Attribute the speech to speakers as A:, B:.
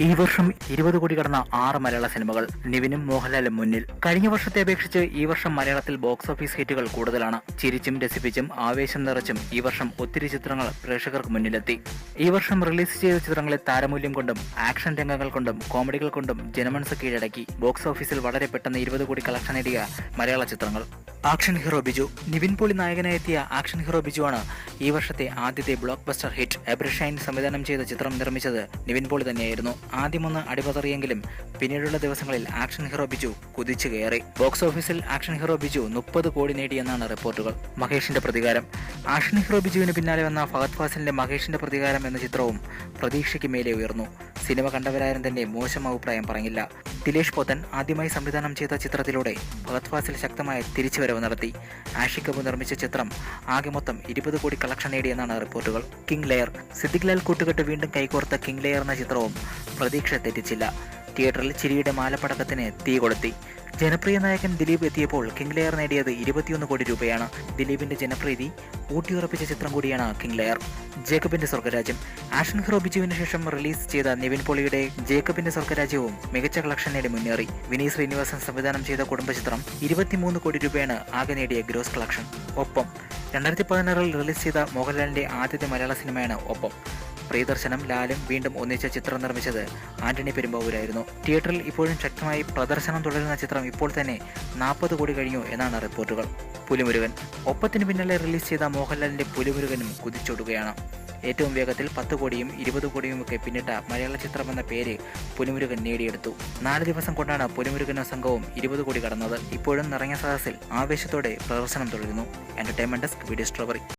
A: ഈ വർഷം ഇരുപത് കോടി കടന്ന ആറ് മലയാള സിനിമകൾ നിവിനും മോഹൻലാലും മുന്നിൽ. കഴിഞ്ഞ വർഷത്തെ അപേക്ഷിച്ച് ഈ വർഷം മലയാളത്തിൽ ബോക്സ് ഓഫീസ് ഹിറ്റുകൾ കൂടുതലാണ്. ചിരിച്ചും രസിപ്പിച്ചും ആവേശം നിറച്ചും ഈ വർഷം ഒത്തിരി ചിത്രങ്ങൾ പ്രേക്ഷകർക്ക് മുന്നിലെത്തി. ഈ വർഷം റിലീസ് ചെയ്ത ചിത്രങ്ങളെ താരമൂല്യം കൊണ്ടും ആക്ഷൻ രംഗങ്ങൾ കൊണ്ടും കോമഡികൾ കൊണ്ടും ജനമനസ് കീഴടക്കി ബോക്സ് ഓഫീസിൽ വളരെ പെട്ടെന്ന് ഇരുപത് കോടി കളക്ഷൻ നേടിയ മലയാള ചിത്രങ്ങൾ. Action hero Biju. Nivin Pauly നായകനായി എത്തിയ ആക്ഷൻ ഹീറോ ബിജു ആണ് ഈ വർഷത്തെ ആദ്യത്തെ ബ്ലോക്ക് ബസ്റ്റർ ഹിറ്റ് എബ്രഷൈൻ സംവിധാനം ചെയ്ത ചിത്രം നിർമ്മിച്ചത് നിവിൻ പോളി തന്നെയായിരുന്നു. ആദ്യമൊന്ന് അടിപതറിയെങ്കിലും പിന്നീടുള്ള ദിവസങ്ങളിൽ ആക്ഷൻ ഹീറോ ബിജു കുതിച്ചു കയറി. ബോക്സ് ഓഫീസിൽ ആക്ഷൻ ഹീറോ ബിജു മുപ്പത് കോടി നേടിയെന്നാണ് റിപ്പോർട്ടുകൾ. മഹേഷിന്റെ പ്രതികാരം. ആക്ഷൻ ഹീറോ ബിജുവിന് പിന്നാലെ വന്ന ഫഹദ് ഫാസിലിന്റെ മഹേഷിന്റെ പ്രതികാരം എന്ന ചിത്രവും പ്രതീക്ഷയ്ക്ക് മേലെ ഉയർന്നു. സിനിമ കണ്ടവരാരും തന്നെ മോശം അഭിപ്രായം പറഞ്ഞില്ല. ദിലേഷ് പോത്തൻ ആദ്യമായി സംവിധാനം ചെയ്ത ചിത്രത്തിലൂടെ ഭഗത് ഫാസിൽ ശക്തമായ തിരിച്ചുവരവ് നടത്തി. ആഷിക് കപൂർ നിർമ്മിച്ച ചിത്രം ആകെ മൊത്തം ഇരുപത് കോടി കളക്ഷൻ നേടിയെന്നാണ് റിപ്പോർട്ടുകൾ. കിങ് ലെയർ സിദ്ദിഖ് ലാൽ കൂട്ടുകെട്ട് വീണ്ടും കൈകോർത്ത കിങ് ലെയർ എന്ന ചിത്രവും പ്രതീക്ഷ തെറ്റിച്ചില്ല. തിയേറ്ററിൽ ചിരിയുടെ മാലപ്പടക്കത്തിന് തീ കൊളുത്തി. ജനപ്രിയ നായകൻ ദിലീപ് എത്തിയപ്പോൾ കിങ് ലെയർ നേടിയത് ഇരുപത്തിയൊന്ന് കോടി രൂപയാണ്. ദിലീപിന്റെ ജനപ്രീതി ഊട്ടിയുറപ്പിച്ച ചിത്രം കൂടിയാണ് കിങ് ലെയർ ജേക്കബിന്റെ സ്വർഗരാജ്യം. ആഷൻ ഹീറോ ബിജുവിന് ശേഷം റിലീസ് ചെയ്ത നിവിൻ പോളിയുടെ ജേക്കബിന്റെ സ്വർഗരാജ്യവും മികച്ച കളക്ഷൻ നേടി മുന്നേറി. വിനീത് ശ്രീനിവാസൻ സംവിധാനം ചെയ്ത കുടുംബചിത്രം ഇരുപത്തിമൂന്ന് കോടി രൂപയാണ് ആകെ നേടിയ ഗ്രോസ് കളക്ഷൻ. ഒപ്പം രണ്ടായിരത്തി പതിനാറിൽ റിലീസ് ചെയ്ത മോഹൻലാലിന്റെ ആദ്യത്തെ മലയാള സിനിമയാണ് ഒപ്പം. പ്രിയദർശനം ലാലും വീണ്ടും ഒന്നിച്ച ചിത്രം നിർമ്മിച്ചത് ആന്റണി പെരുമ്പാവൂരായിരുന്നു. തിയേറ്ററിൽ ഇപ്പോഴും ശക്തമായി പ്രദർശനം തുടരുന്ന ചിത്രം ഇപ്പോൾ തന്നെ നാൽപ്പത് കോടി കഴിഞ്ഞു എന്നാണ് റിപ്പോർട്ടുകൾ. പുലിമുരുകൻ. ഒപ്പത്തിന് പിന്നാലെ റിലീസ് ചെയ്ത മോഹൻലാലിന്റെ പുലിമുരുകനും കുതിച്ചോടുകയാണ്. ഏറ്റവും വേഗത്തിൽ പത്ത് കോടിയും ഇരുപത് കോടിയുമൊക്കെ പിന്നിട്ട മലയാള ചിത്രം എന്ന പേര് പുലിമുരുകൻ നേടിയെടുത്തു. നാല് ദിവസം കൊണ്ടാണ് പുലിമുരുകനും സംഘവും ഇരുപത് കോടി കടന്നത്. ഇപ്പോഴും നിറഞ്ഞ സദസ്സിൽ ആവേശത്തോടെ പ്രദർശനം തുടരുന്നു. Entertainment desk video strawberry